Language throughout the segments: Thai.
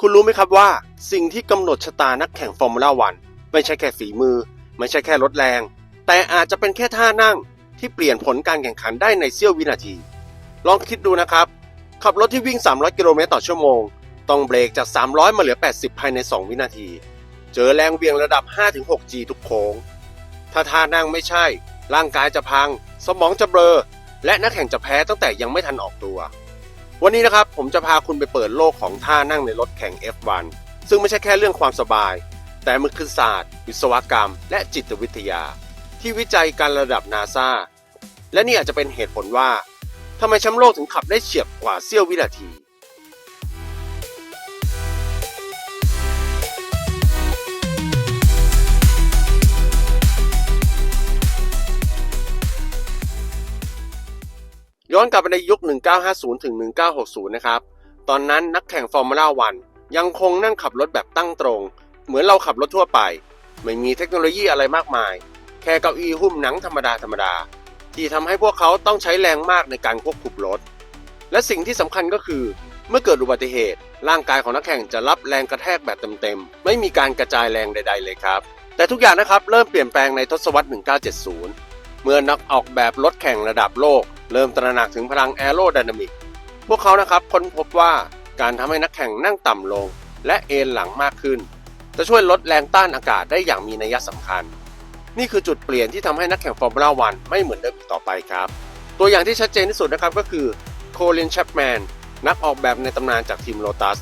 คุณรู้ไหมครับว่าสิ่งที่กำหนดชะตานักแข่งฟอร์มูล่าวันไม่ใช่แค่ฝีมือ ไม่ใช่แค่รถแรง แต่อาจจะเป็นแค่ท่านั่งที่เปลี่ยนผลการแข่งขันได้ในเสี้ยววินาที ลองคิดดูนะครับ ขับรถที่วิ่ง 300 กิโลเมตรต่อชั่วโมง ต้องเบรกจาก 300 มาเหลือ 80 ภายใน 2 วินาที เจอแรงเวียงระดับ 5-6G ทุกโค้ง ถ้าท่านั่งไม่ใช่ ร่างกายจะพัง สมองจะเบลอ และนักแข่งจะแพ้ตั้งแต่ยังไม่ทันออกตัว วันนี้นะครับผมจะพาคุณไปเปิดโลกของท่านั่งในรถแข่ง F1 ซึ่งไม่ใช่แค่เรื่องความสบาย แต่มันคือศาสตร์ วิศวกรรม และจิตวิทยา ที่วิจัยการระดับนาซาและนี่อาจจะเป็นเหตุผลว่าทำไมแชมป์โลกถึงขับได้เฉียบกว่าเสี้ยววินาที ย้อนกลับไปในยุค 1950 ถึง 1960 นะครับ ตอนนั้นนักแข่งฟอร์มูล่าวันยังคงนั่งขับรถแบบตั้งตรง เหมือนเราขับรถทั่วไป ไม่มีเทคโนโลยีอะไรมากมาย แค่เก้าอี้หุ้มหนังธรรมดาธรรมดา ที่ทำให้พวกเขาต้องใช้แรงมากในการควบคุมรถ และสิ่งที่สำคัญก็คือ เมื่อเกิดอุบัติเหตุ ร่างกายของนักแข่งจะรับแรงกระแทกแบบเต็มๆ ไม่มีการกระจายแรงใด ๆ เลยครับ แต่ทุกอย่างนะครับเริ่มเปลี่ยนแปลงในทศวรรษ 1970 เมื่อนักออกแบบรถแข่งระดับโลก เริ่มตระหนักถึงพลังแอโรไดนามิกพวกเขานะครับค้นพบว่าการทำให้นักแข่งนั่งต่ำลง และเอนหลังมากขึ้น จะช่วยลดแรงต้านอากาศได้อย่างมีนัยสำคัญ นี่คือจุดเปลี่ยนที่ทำให้นักแข่งฟอร์มูล่าวันไม่เหมือนเดิมอีกต่อไปครับ ตัวอย่างที่ชัดเจนที่สุดนะครับก็คือโคลินแชปแมนนักออกแบบในตำนานจากทีมโ o ตัส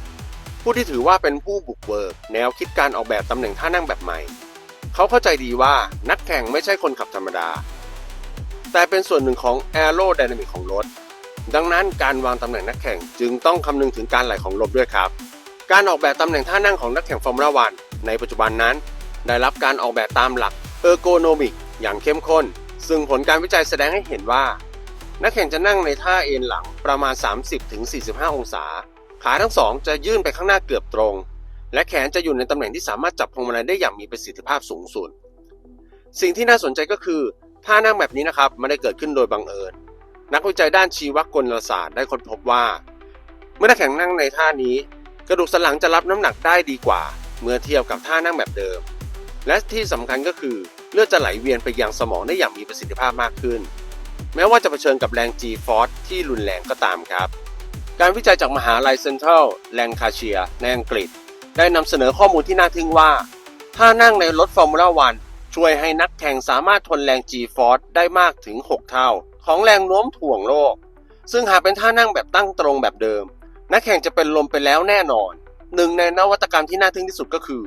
ผู้ที่ถือว่าเป็นผู้บุกเบิกแนวคิดการออกแบบตำแหน่งท่านั่งแบบใหม่ เขาเข้าใจดีว่านักแข่งไม่ใช่คนขับธรรมดา แต่เป็นส่วนหนึ่งของแอโรไดนามิกของรถ ดังนั้นการวางตำแหน่งนักแข่งจึงต้องคำนึงถึงการไหลของลมด้วยครับ การออกแบบตำแหน่งท่านั่งของนักแข่งฟอร์มูล่าวันในปัจจุบันนั้น ได้รับการออกแบบตามหลักเออร์โกโนมิกอย่างเข้มข้น ซึ่งผลการวิจัยแสดงให้เห็นว่า นักแข่งจะนั่งในท่าเอนหลังประมาณ 30-45 องศา ขาทั้งสองจะยื่นไปข้างหน้าเกือบตรง และแขนจะอยู่ในตำแหน่งที่สามารถจับพวงมาลัยได้อย่างมีประสิทธิภาพสูงสุด สิ่งที่น่าสนใจก็คือ ท่านั่งแบบนี้นะครับไม่ได้เกิดขึ้นโดยบังเอิญ นักวิจัยด้านชีวกลศาสตร์ได้ค้นพบว่า เมื่อนักแข่งนั่งในท่านี้ กระดูกสันหลังจะรับน้ำหนักได้ดีกว่า เมื่อเทียบกับท่านั่งแบบเดิม และที่สำคัญก็คือเลือดจะไหลเวียนไปยังสมองได้อย่างมีประสิทธิภาพมากขึ้น แม้ว่าจะเผชิญกับแรง G-force ที่รุนแรงก็ตามครับ การวิจัยจากมหาลัยเซนทรัลแลงคาเชียในอังกฤษ ได้นำเสนอข้อมูลที่น่าทึ่งว่าถ้านั่งในรถฟอร์มูล่าวัน ช่วยให้นักแข่งสามารถทนแรง G-force ได้มากถึง 6 เท่า ของแรงโน้มถ่วงโลก ซึ่งหากเป็นท่านั่งแบบตั้งตรงแบบเดิม นักแข่งจะเป็นลมไปแล้วแน่นอน หนึ่งในนวัตกรรมที่น่าทึ่งที่สุดก็คือ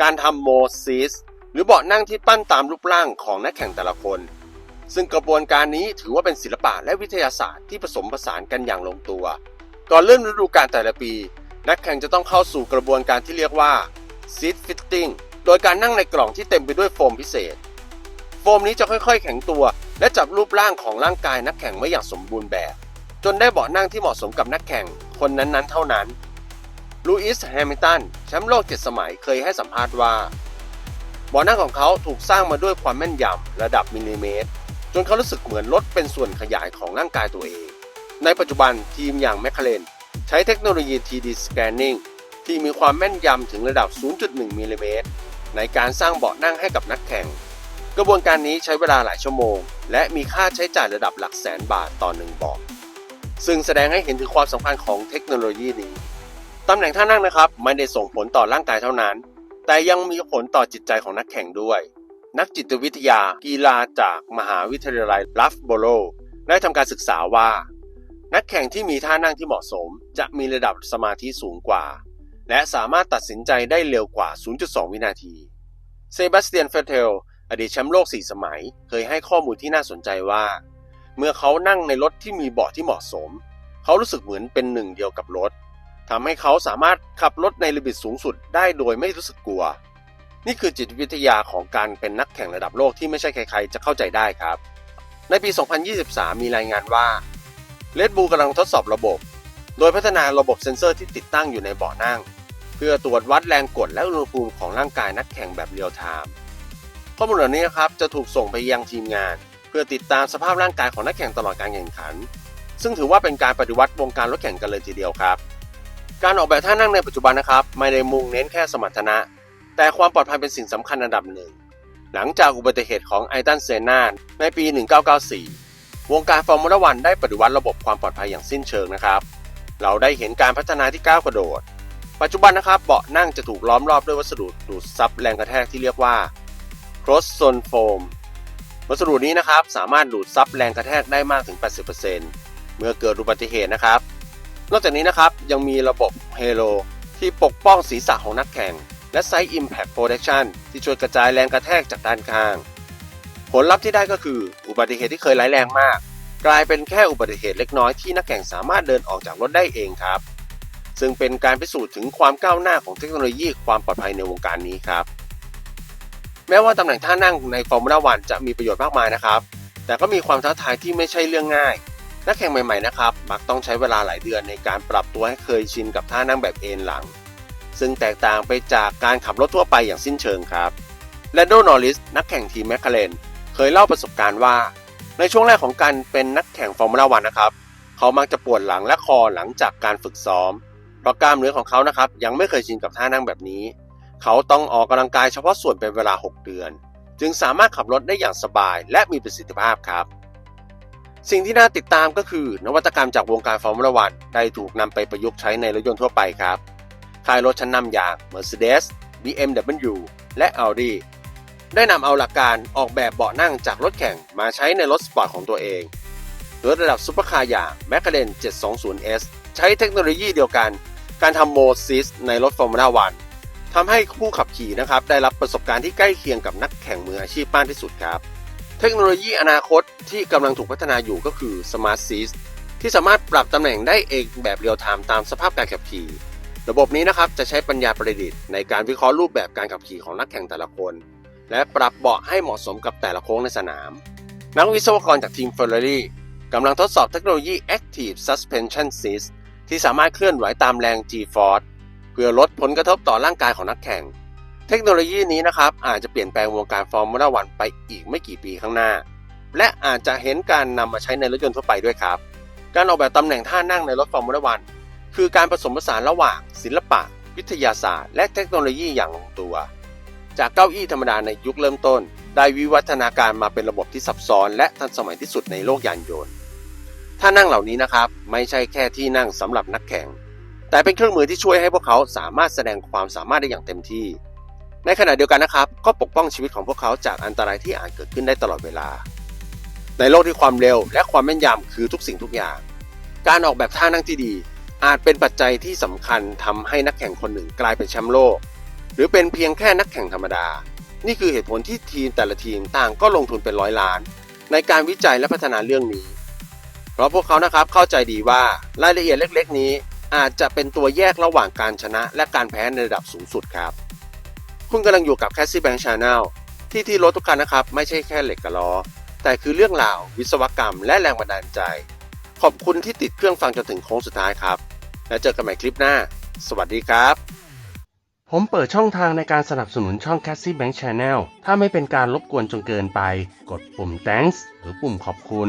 การทำโมซิสหรือเบาะนั่งที่ปั้นตามรูปร่างของนักแข่งแต่ละคน ซึ่งกระบวนการนี้ถือว่าเป็นศิลปะและวิทยาศาสตร์ที่ผสมผสานกันอย่างลงตัว ก่อนเริ่มฤดูกาลแต่ละปี นักแข่งจะต้องเข้าสู่กระบวนการที่เรียกว่า seat fitting โดยการนั่งในกล่องที่เต็มไปด้วยโฟมพิเศษ โฟมนี้จะค่อยๆ แข็งตัว และจับรูปร่างของร่างกายนักแข่งไว้อย่างสมบูรณ์แบบ จนได้เบาะนั่งที่เหมาะสมกับนักแข่งคนนั้นๆ เท่านั้นลูอิสแฮมิลตันแชมป์โลกเจ็ดสมัยเคยให้สัมภาษณ์ว่าเบาะนั่งของเขาถูกสร้างมาด้วยความแม่นยำระดับมิลลิเมตร จนเขารู้สึกเหมือนรถเป็นส่วนขยายของร่างกายตัวเอง ในปัจจุบันทีมอย่างแมคคาเรนใช้เทคโนโลยี 3D Scanning ที่มีความแม่นยำถึงระดับ 0.1มิลลิเมตร ในการสร้างเบาะนั่งให้กับนักแข่ง กระบวนการนี้ใช้เวลาหลายชั่วโมง และมีค่าใช้จ่ายระดับหลักแสนบาทต่อหนึ่งเบาะซึ่งแสดงให้เห็นถึงความสำคัญของเทคโนโลยีนี้ตำแหน่งท่านั่งนะครับไม่ได้ส่งผลต่อร่างกายเท่านั้น แต่ยังมีผลต่อจิตใจของนักแข่งด้วย นักจิตวิทยากีฬาจากมหาวิทยาลัยลัฟโบโลได้ทำการศึกษาว่า นักแข่งที่มีท่านั่งที่เหมาะสม จะมีระดับสมาธิสูงกว่า และสามารถตัดสินใจได้เร็วกว่า 0.2 วินาที เซบาสเตียนเฟเทล อดีตแชมป์โลก 4 สมัย เคยให้ข้อมูลที่น่าสนใจว่า เมื่อเขานั่งในรถที่มีเบาะที่เหมาะสม เขารู้สึกเหมือนเป็นหนึ่งเดียวกับรถทำให้เขาสามารถขับรถในลิมิตสูงสุดได้โดยไม่รู้สึกกลัว นี่คือจิตวิทยาของการเป็นนักแข่งระดับโลกที่ไม่ใช่ใครๆ จะเข้าใจได้ครับ ในปี 2023 มีรายงานว่า Red Bull กำลังทดสอบระบบ โดยพัฒนาระบบเซ็นเซอร์ที่ติดตั้งอยู่ในเบาะนั่ง พื่อตรวจวัดแรงกดและอุณหภูมิของร่างกายนักแข่งแบบเรียลไทม์ข้อมูลเหล่านี้นะครับจะถูกส่งไปยังทีมงาน เพื่อติดตามสภาพร่างกายของนักแข่งตลอดการแข่งขัน ซึ่งถือว่าเป็นการปฏิวัติวงการรถแข่งกันเลยทีเดียวครับ การออกแบบท่านั่งในปัจจุบันนะครับ ไม่ได้มุ่งเน้นแค่สมรรถนะ แต่ความปลอดภัยเป็นสิ่งสำคัญอันดับหนึ่ง หลังจากอุบัติเหตุของไอตันเซนาในปี 1994 วงการฟอร์มูล่าวันได้ปฏิวัติระบบความปลอดภัยอย่างสิ้นเชิงนะครับ เราได้เห็นการพัฒนาที่ก้าวกระโดด ปัจจุบันนะครับเบาะนั่งจะถูกล้อมรอบด้วยวัสดุดูดซับแรงกระแทกที่เรียกว่า cross zone foam วัสดุนี้นะครับสามารถดูดซับแรงกระแทกได้มากถึง 80%เมื่อเกิดอุบัติเหตุนะครับ นอกจากนี้นะครับยังมีระบบ Halo ที่ปกป้องศีรษะของนักแข่ง และ Side Impact Protection ที่ช่วยกระจายแรงกระแทกจากด้านข้าง ผลลัพธ์ที่ได้ก็คือ อุบัติเหตุที่เคยร้ายแรงมาก กลายเป็นแค่อุบัติเหตุเล็กน้อยที่นักแข่งสามารถเดินออกจากรถได้เองครับ ซึ่งเป็นการพิสูจน์ถึงความก้าวหน้าของเทคโนโลยีความปลอดภัยในวงการนี้ครับ แม้ว่าตำแหน่งท่านั่งในฟอร์มูล่าวันจะมีประโยชน์มากมายนะครับ แต่ก็มีความท้าทายที่ไม่ใช่เรื่องง่าย นักแข่งใหม่ๆนะครับ มักต้องใช้เวลาหลายเดือนในการปรับตัวให้เคยชินกับท่านั่งแบบเอนหลัง ซึ่งแตกต่างไปจากการขับรถทั่วไปอย่างสิ้นเชิงครับแลนโดนอริสนักแข่งทีมแมคคาเรนเคยเล่าประสบการณ์ว่า ในช่วงแรกของการเป็นนักแข่งฟอร์มูล่าวันนะครับ เขามักจะปวดหลังและคอหลังจากการฝึกซ้อม เพราะกล้ามเนื้อของเขานะครับยังไม่เคยชินกับท่านั่งแบบนี้ เขาต้องออกกำลังกายเฉพาะส่วนเป็นเวลา 6 เดือน จึงสามารถขับรถได้อย่างสบายและมีประสิทธิภาพครับ สิ่งที่น่าติดตามก็คือนวัตกรรมจากวงการฟอร์มูล่าวันได้ถูกนำไปประยุกต์ใช้ในรถยนต์ทั่วไปครับค่ายรถชั้นนำอย่าง Mercedes, BMW และ Audi ได้นำเอาหลักการออกแบบเบาะนั่งจากรถแข่งมาใช้ในรถสปอร์ตของตัวเองรถระดับซุปเปอร์คาร์อย่าง McLaren 720S ใช้เทคโนโลยีเดียวกัน การทำโมซิสในรถฟอร์มูล่าวันทำให้ผู้ขับขี่นะครับได้รับประสบการณ์ที่ใกล้เคียงกับนักแข่งมืออาชีพมากที่สุดครับ เทคโนโลยีอนาคตที่กำลังถูกพัฒนาอยู่ก็คือ Smart Seat ที่สามารถปรับตำแหน่งได้เองแบบเรียลไทม์ตามสภาพการขับขี่ ระบบนี้นะครับจะใช้ปัญญาประดิษฐ์ในการวิเคราะห์รูปแบบการขับขี่ของนักแข่งแต่ละคน และปรับเบาะให้เหมาะสมกับแต่ละโค้งในสนาม นักวิศวกรจากทีม Ferrari กำลังทดสอบเทคโนโลยี Active Suspension Seat ที่สามารถเคลื่อนไหวตามแรง G-Force เพื่อลดผลกระทบต่อร่างกายของนักแข่ง เทคโนโลยีนี้นะครับอาจจะเปลี่ยนแปลงวงการฟอร์มูล่าวันไปอีกไม่กี่ปีข้างหน้า และอาจจะเห็นการนำมาใช้ในรถยนต์ทั่วไปด้วยครับ การออกแบบตำแหน่งท่านั่งในรถฟอร์มูล่าวันคือการผสมผสานระหว่าง ศิลปะ วิทยาศาสตร์ และเทคโนโลยีอย่างลงตัว จากเก้าอี้ธรรมดาในยุคเริ่มต้น ได้วิวัฒนาการมาเป็นระบบที่ซับซ้อนและทันสมัยที่สุดในโลกยานยนต์ ท่านั่งเหล่านี้นะครับ ไม่ใช่แค่ที่นั่งสำหรับนักแข่ง แต่เป็นเครื่องมือที่ช่วยให้พวกเขาสามารถแสดงความสามารถได้อย่างเต็มที่ ในขณะเดียวกันนะครับ ก็ปกป้องชีวิตของพวกเขาจากอันตรายที่อาจเกิดขึ้นได้ตลอดเวลา ในโลกที่ความเร็วและความแม่นยำคือทุกสิ่งทุกอย่าง การออกแบบท่านั่งที่ดี อาจเป็นปัจจัยที่สำคัญทำให้นักแข่งคนหนึ่งกลายเป็นแชมป์โลก หรือเป็นเพียงแค่นักแข่งธรรมดา นี่คือเหตุผลที่ทีมแต่ละทีมต่างก็ลงทุนเป็นร้อยล้าน ในการวิจัยและพัฒนาเรื่องนี้ เพราะพวกเขานะครับเข้าใจดีว่ารายละเอียดเล็กๆ นี้ อาจจะเป็นตัวแยกระหว่างการชนะและการแพ้ในระดับสูงสุดครับ คุณกำลังอยู่กับ c a s s i e Bank Channel ที่ที่รถทุกคันนะครับ ไม่ใช่แค่เหล็กกับล้อ แต่คือเรื่องราว วิศวกรรม และแรงบันดาลใจ ขอบคุณที่ติดเครื่องฟังจนถึงโค้งสุดท้ายครับ แล้วเจอกันใหม่คลิปหน้า สวัสดีครับ ผมเปิดช่องทางในการสนับสนุนช่อง c a s s i e Bank Channel ถ้าไม่เป็นการรบกวนจนเกินไป กดปุ่ม thanks หรือปุ่มขอบคุณ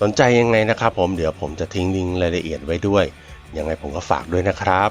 สนใจยังไงนะครับผมเดี๋ยวผมจะทิ้งลิงก์รายละเอียดไว้ด้วยยังไงผมก็ฝากด้วยนะครับ